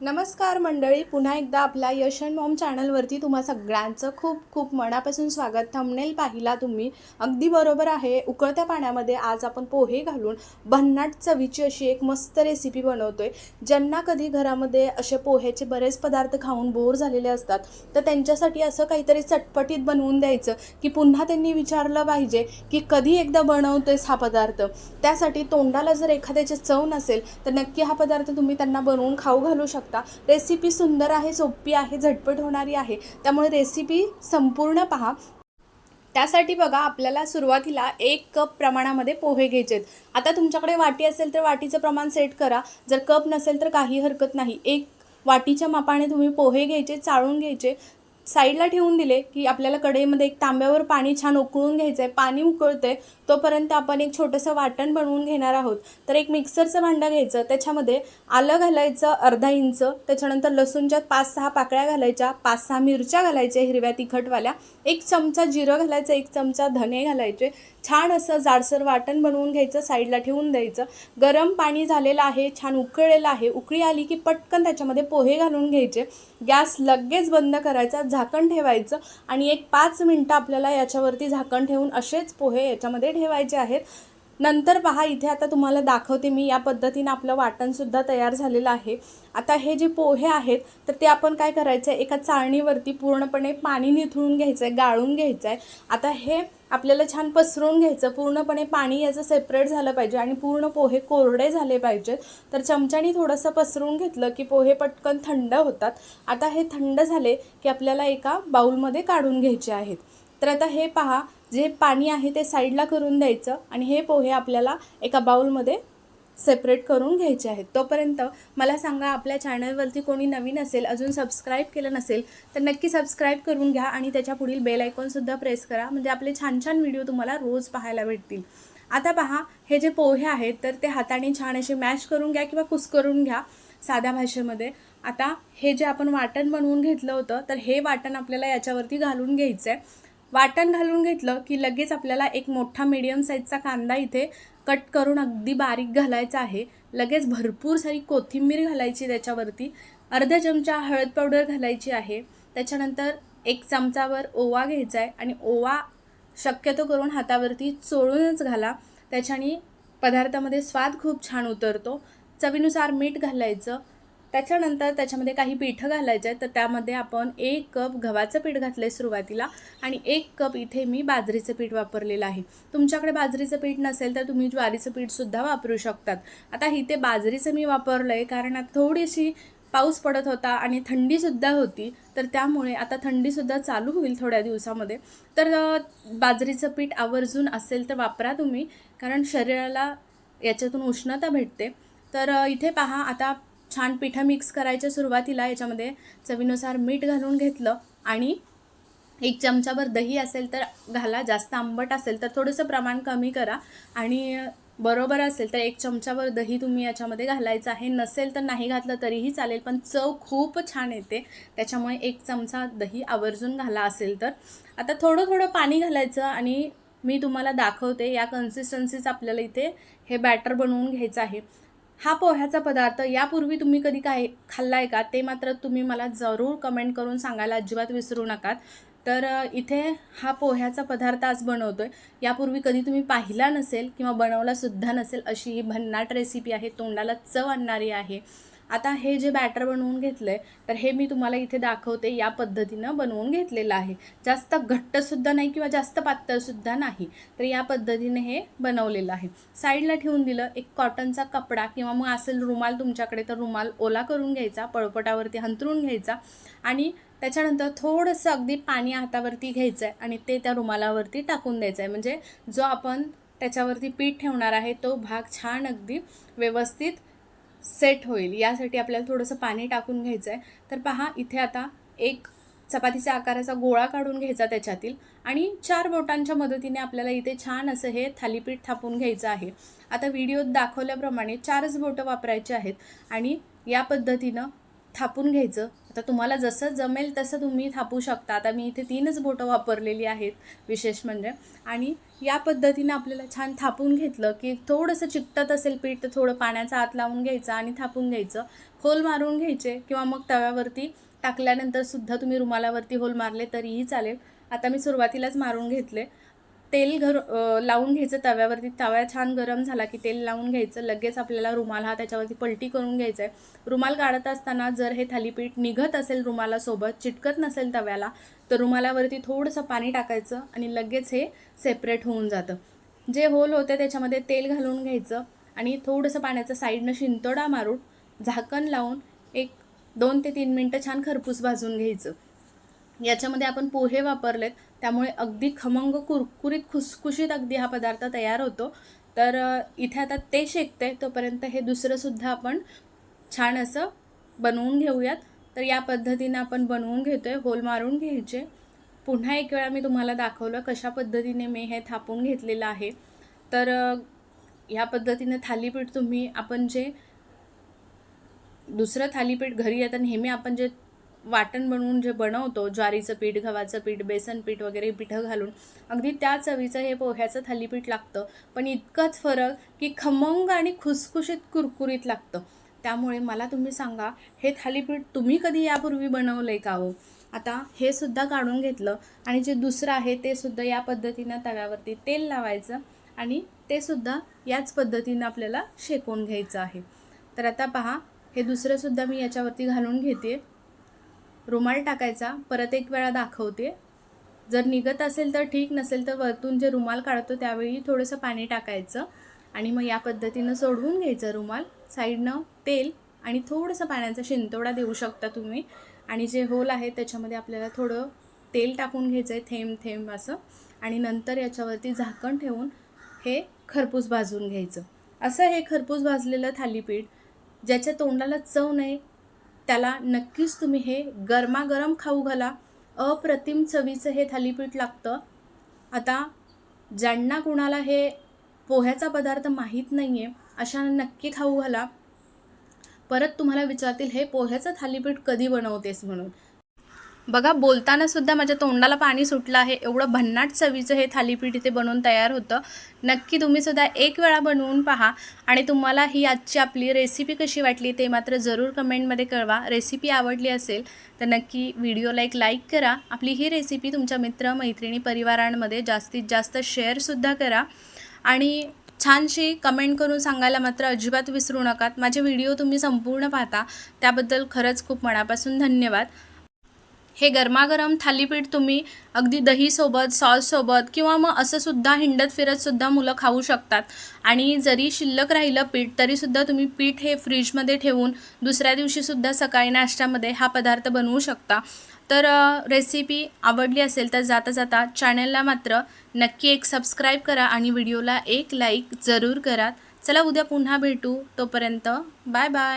नमस्कार मंडळी पुन्हा एकदा आपल्या यश अँड मॉम चॅनलवरती तुम्हा सगळ्यांचं खूप खूप मनापासून स्वागत. थंबनेल पाहिला तुम्ही अगदी बरोबर आहे. उकळत्या पाण्यामध्ये आज आपण पोहे घालून भन्नाट चवीची अशी एक मस्त रेसिपी बनवतो आहे ज्यांना कधी घरामध्ये असे पोह्याचे बरेच पदार्थ खाऊन बोर झालेले असतात तर त्यांच्यासाठी असं काहीतरी चटपटीत बनवून द्यायचं की पुन्हा त्यांनी विचारलं पाहिजे की कधी एकदा बनवतोयस हा पदार्थ. त्यासाठी तोंडाला जर एखाद्याची चव नसेल तर नक्की हा पदार्थ तुम्ही त्यांना बनवून खाऊ घालू शकता. रेसिपी सुंदर आहे सोपी आहे झटपट होणारी आहे. त्यामुळे रेसिपी संपूर्ण पहा. त्यासाठी बघा आपल्याला सुरुवातीला एक कप प्रमाणामध्ये पोहे घ्यायचे आहेत. आता तुमच्याकडे वाटी असेल तर वाटीचं प्रमाण सेट करा. जर कप नसेल तर काही हरकत नाही. एक वाटीच्या मापाने तुम्ही पोहे घ्यायचे चाळून घ्यायचे. साईडला ठेवून दिले की आपल्याला कढईमध्ये एक तांब्यावर पाणी छान उकळून घ्यायचं आहे पाणी उकळते तोपर्यंत आपण एक छोटंसं वाटण बनवून घेणार आहोत. तर एक मिक्सरचं भांडं घ्यायचं त्याच्यामध्ये आलं घालायचं अर्धा इंच त्याच्यानंतर लसूणच्या पाच सहा पाकळ्या घालायच्या पाच सहा मिरच्या घालायच्या हिरव्या तिखटवाल्या एक चमचा जिरं घालायचं एक चमचा धने घालायचे छान असं जाडसर वाटण बनवून घ्यायचं साईडला ठेवून द्यायचं. गरम पाणी झालेलं आहे छान उकळलेलं आहे उकळी आली की पटकन त्याच्यामध्ये पोहे घालून घ्यायचे. गॅस लगेच बंद करायचा झाकण ठेवायचं आणि एक पाच मिनटं आपल्याला याच्यावरती झाकण ठेवून असेच पोहे याच्यामध्ये ठेवायचे आहेत. नंतर पहा इथे आता तुम्हाला दाखवते मी. या पद्धतीनं आपलं वाटणसुद्धा तयार झालेलं आहे. आता हे जे पोहे आहेत तर ते आपण काय करायचं आहे एका चाळणीवरती पूर्णपणे पाणी निथळून घ्यायचं आहे गाळून घ्यायचं आहे आता हे आपल्याला छान पसरून घ्यायचं. पूर्णपणे पाणी याचं सेपरेट झालं पाहिजे आणि पूर्ण पोहे कोरडे झाले पाहिजेत. तर चमच्यानी थोडंसं पसरून घेतलं की पोहे पटकन थंड होतात. आता हे थंड झाले की आपल्याला एका बाऊलमध्ये काढून घ्यायचे आहेत. तर आता हे पहा जे पाणी आहे ते साईडला करून द्यायचं आणि हे पोहे आपल्याला एका बाऊलमध्ये सेपरेट करून घ्यायचे आहेत. तोपर्यंत मला सांगा आपल्या चॅनलवरती कोणी नवीन असेल अजून सबस्क्राईब केलं नसेल तर नक्की सबस्क्राईब करून घ्या आणि त्याच्या पुढील बेल आयकॉनसुद्धा प्रेस करा. म्हणजे आपले छान छान व्हिडिओ तुम्हाला रोज पाहायला भेटतील. आता पहा हे जे पोहे आहेत तर ते हाताने छान असे मॅश करून घ्या किंवा कुस्करून घ्या साध्या भाषेमध्ये. आता हे जे आपण वाटण बनवून घेतलं होतं तर हे वाटण आपल्याला याच्यावरती घालून घ्यायचं आहे वाटण घालून घेतलं की लगेच आपल्याला एक मोठा मीडियम साईजचा कांदा इथे कट करून अगदी बारीक घालायचा आहे. लगेच भरपूर सारी कोथिंबीर घालायची त्याच्यावरती. अर्धा चमचा हळद पावडर घालायची आहे. त्याच्यानंतर एक चमचावर ओवा घ्यायचा आहे आणि ओवा शक्यतो करून हातावरती चोळूनच घाला. त्याच्याने पदार्थामध्ये स्वाद खूप छान उतरतो. चवीनुसार मीठ घालायचं. त्याच्यानंतर त्याच्यामध्ये काही पिठं घालायचं आहे तर त्यामध्ये आपण एक कप गव्हाचं पीठ घातलं आहे सुरुवातीला आणि एक कप इथे मी बाजरीचं पीठ वापरलेलं आहे. तुमच्याकडे बाजरीचं पीठ नसेल तर तुम्ही ज्वारीचं पीठसुद्धा वापरू शकतात. आता इथे बाजरीचं मी वापरलं आहे कारण थोडीशी पाऊस पडत होता आणि थंडीसुद्धा होती तर त्यामुळे आता थंडीसुद्धा चालू होईल थोड्या दिवसामध्ये. तर बाजरीचं पीठ आवर्जून असेल तर वापरा तुम्ही कारण शरीराला याच्यातून उष्णता भेटते. तर इथे पहा आता छान पिठं मिक्स करायच्या सुरुवातीला याच्यामध्ये चवीनुसार मीठ घालून घेतलं आणि एक चमचाभर दही असेल तर घाला जास्त आंबट असेल तर थोडंसं प्रमाण कमी करा आणि बरोबर असेल तर एक चमचाभर दही तुम्ही याच्यामध्ये घालायचं आहे. नसेल तर नाही घातलं तरीही चालेल पण चव खूप छान येते. त्याच्यामुळे एक चमचा दही आवर्जून घाला असेल तर. आता थोडं थोडं पाणी घालायचं आणि मी तुम्हाला दाखवते या कन्सिस्टन्सीच आपल्याला इथे हे बॅटर बनवून घ्यायचं आहे. हा पोह्याचा पदार्थ यापूर्वी तुम्ही कधी काय खाल्ला आहे का? ते मात्र तुम्ही मला जरूर कमेंट करून सांगायला अजिबात विसरू नका. तर इथे हा पोह्याचा पदार्थ आज बनवतो आहे यापूर्वी कधी तुम्ही पाहिला नसेल किंवा बनवलासुद्धा नसेल अशी ही भन्नाट रेसिपी आहे. तोंडाला चव आणणारी आहे. आता हे जे बॅटर बनवून घेतलं आहे तर हे मी तुम्हाला इथे दाखवते या पद्धतीनं बनवून घेतलेलं आहे. जास्त घट्टसुद्धा नाही किंवा जास्त पातळसुद्धा नाही. तर या पद्धतीने हे बनवलेलं आहे. साईडला ठेवून दिलं एक कॉटनचा कपडा किंवा मग असेल रुमाल तुमच्याकडे तर रुमाल ओला करून घ्यायचा पळपटावरती हंतरून घ्यायचा आणि त्याच्यानंतर थोडंसं अगदी पाणी हातावरती घ्यायचं आहे आणि ते त्या रुमालावरती टाकून द्यायचं आहे म्हणजे जो आपण त्याच्यावरती पीठ ठेवणार आहे तो भाग छान अगदी व्यवस्थित सेट होईल. यासाठी आपल्याला थोडंसं पाणी टाकून घ्यायचं आहे तर पहा इथे आता एक चपातीच्या आकाराचा गोळा काढून घ्यायचा त्याच्यातील आणि चार बोटांच्या मदतीने आपल्याला इथे छान असं हे थालीपीठ थापून घ्यायचं आहे. आता व्हिडिओत दाखवल्याप्रमाणे चारच बोटं वापरायची आहेत आणि या पद्धतीनं थापून घ्यायचं. तर तुम्हाला जसं जमेल तसं तुम्ही थापू शकता. आता मी इथे तीनच बोटं वापरलेली आहेत विशेष म्हणजे. आणि या पद्धतीनं आपल्याला छान थापून घेतलं की थोडंसं चिकटत असेल पीठ तर थोडं पाण्याचा आत लावून घ्यायचं आणि थापून घ्यायचं. होल मारून घ्यायचे किंवा मग तव्यावरती टाकल्यानंतर सुद्धा तुम्ही रुमालावरती होल मारले तरीही चालेल. आता मी सुरुवातीलाच मारून घेतले. तेल घर लावून घ्यायचं तव्यावरती. तवा छान गरम झाला की तेल लावून घ्यायचं. लगेच आपल्याला रुमाल हा त्याच्यावरती पलटी करून घ्यायचा आहे. रुमाल काढत असताना जर हे थालीपीठ निघत असेल रुमालासोबत चिटकत नसेल तव्याला तर रुमालावरती थोडंसं पाणी टाकायचं आणि लगेच हे सेपरेट होऊन जातं. जे होल होते त्याच्यामध्ये तेल घालून घ्यायचं आणि थोडंसं पाण्याचं साईडनं शिंतोडा मारून झाकण लावून एक दोन ते तीन मिनटं छान खरपूस भाजून घ्यायचं. याच्यामध्ये आपण पोहे वापरलेत. त्यामुळे अगदी खमंग कुरकुरीत खुसखुशीत अगदी हा पदार्थ तयार होतो. तर इथे आता ते शेकते तोपर्यंत हे दुसरंसुद्धा आपण छान असं बनवून घेऊयात. तर या पद्धतीनं आपण बनवून घेतो आहे होल मारून घ्यायचे. पुन्हा एक वेळा मी तुम्हाला दाखवलं कशा पद्धतीने मी हे थापून घेतलेलं आहे. तर ह्या पद्धतीने थालीपीठ तुम्ही आपण जे दुसरं थालीपीठ घरी आता नेहमी आपण जे वाटण बनवून जे बनवतो ज्वारीचं पीठ गव्हाचं पीठ बेसन पीठ वगैरे पिठं घालून अगदी त्या चवीचं हे पोह्याचं थालीपीठ लागतं. पण इतकंच फरक की खमंग आणि खुसखुशीत कुरकुरीत लागतं. त्यामुळे मला तुम्ही सांगा हे थालीपीठ तुम्ही कधी यापूर्वी बनवलं आहे का हो? आता हे सुद्धा काढून घेतलं आणि जे दुसरं आहे ते सुद्धा या पद्धतीनं तव्यावरती तेल लावायचं आणि ते सुद्धा याच पद्धतीनं आपल्याला शेकून घ्यायचं आहे. तर आता पहा हे दुसरंसुद्धा मी याच्यावरती घालून घेते रुमाल टाकायचा परत एक वेळा दाखवते. जर निघत असेल तर ठीक नसेल तर वरतून जे रुमाल काढतो त्यावेळी थोडंसं पाणी टाकायचं आणि मग या पद्धतीनं सोडवून घ्यायचं रुमाल. साईडनं तेल आणि थोडंसं पाण्याचा शिंतोडा देऊ शकता तुम्ही. आणि जे होल आहे त्याच्यामध्ये आपल्याला थोडं तेल टाकून घ्यायचं आहे थेंब थेंब असं. आणि नंतर याच्यावरती झाकण ठेवून हे खरपूस भाजून घ्यायचं. असं हे खरपूस भाजलेलं थालीपीठ ज्याच्या तोंडाला चव नाही त्याला नक्कीच तुम्ही हे गरमागरम खाऊ घाला. अप्रतिम चवीचं हे थालीपीठ लागतं. आता ज्यांना कुणाला हे पोह्याचा पदार्थ माहीत नाही आहे अशांना नक्की खाऊ घाला. परत तुम्हाला विचारतील हे पोह्याचं थालीपीठ कधी बनवतेस? म्हणून. बघा बोलताना सुद्धा माझ्या तोंडाला पाणी सुटलं आहे. एवढं भन्नाट चवीचं हे थालीपीठ इथे बनवून तयार होतं. नक्की तुम्ही सुद्धा एक वेळा बनवून पहा आणि तुम्हाला ही आजची आपली रेसिपी कशी वाटली ते मात्र जरूर कमेंटमध्ये कळवा. रेसिपी आवडली असेल तर नक्की व्हिडिओला एक लाईक करा. आपली ही रेसिपी तुमच्या मित्र मैत्रिणी परिवारांमध्ये जास्तीत जास्त शेअरसुद्धा करा. आणि छानशी कमेंट करून सांगायला मात्र अजिबात विसरू नका. माझे व्हिडिओ तुम्ही संपूर्ण पाहता. त्याबद्दल खरंच खूप मनापासून धन्यवाद. हे गरमागरम थालीपीठ तुम्ही अगदी दहीसोबत सॉससोबत किंवा मग असंसुद्धा हिंडत फिरतसुद्धा मुलं खाऊ शकतात. आणि जरी शिल्लक राहिलं पीठ तरीसुद्धा तुम्ही पीठ हे फ्रीजमध्ये ठेवून दुसऱ्या दिवशीसुद्धा सकाळी नाश्त्यामध्ये हा पदार्थ बनवू शकता. तर रेसिपी आवडली असेल तर जाता जाता चॅनलला मात्र नक्की एक सबस्क्राईब करा आणि व्हिडिओला एक लाईक जरूर करा. चला उद्या पुन्हा भेटू. तोपर्यंत बाय बाय